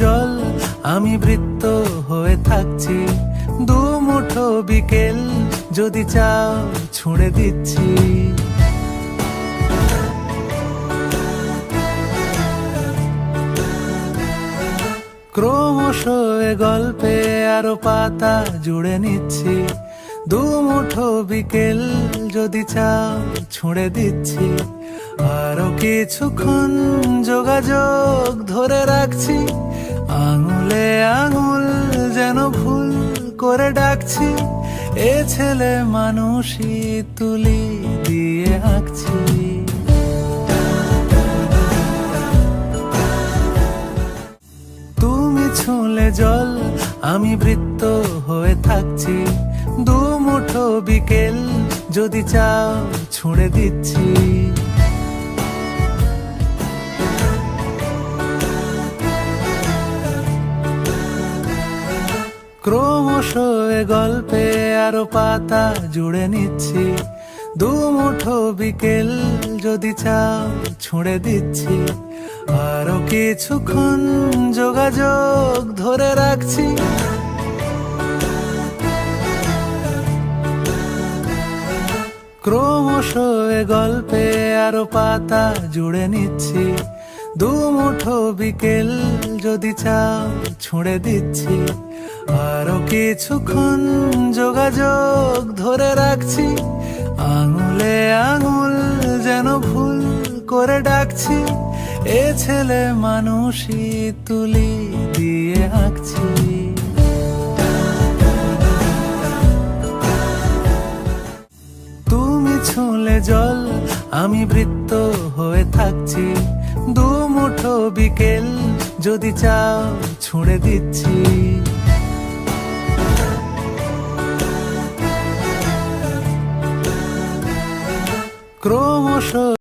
জল, আমি বৃত্ত হয়ে থাকছি। দু মুঠো বিকেল যদি চাও ছুঁড়ে দিচ্ছি। ক্রমশ এ গল্পে আরও পাতা জুড়ে নিচ্ছি। দু মুঠো বিকেল যদি চাও ছুঁড়ে দিচ্ছি। আরও কিছুক্ষণ যোগাযোগ ধরে রাখছি। আঙুলে আঙুল যেন ভুল করে ডাকছি, এ ছেলে মানুষই তুলি দিয়ে আঁকছি তুমি ছুঁলে জল, আমি বৃত্ত হয়ে থাকছি। দু মুঠো বিকেল যদি চাও ছুঁড়ে দিচ্ছি। ক্রমশ এ গল্পে আরও পাতা জুড়ে নিচ্ছি। দু মুঠো বিকেল যদি চাও ছুঁড়ে দিচ্ছি। আরও কিছুক্ষণ যোগাযোগ ধরে রাখছি। ক্রমশ এ গল্পে আরও পাতা জুড়ে নিচ্ছি। দু মুঠো বিকেল যদি চাও ছুঁড়ে দিচ্ছি। আরও কিছুক্ষণ যোগাযোগ ধরে রাখছি। আঙুলে আঙুল যেন ভুল করে ডাকছি। এ ছেলে মানুষই তুলি দিয়ে আঁকছি তুমি ছুঁলে জল, আমি বৃত্ত হয়ে থাকছি। দু মুঠো বিকেল যদি চাও ছুঁড়ে দিচ্ছি। ক্রমশ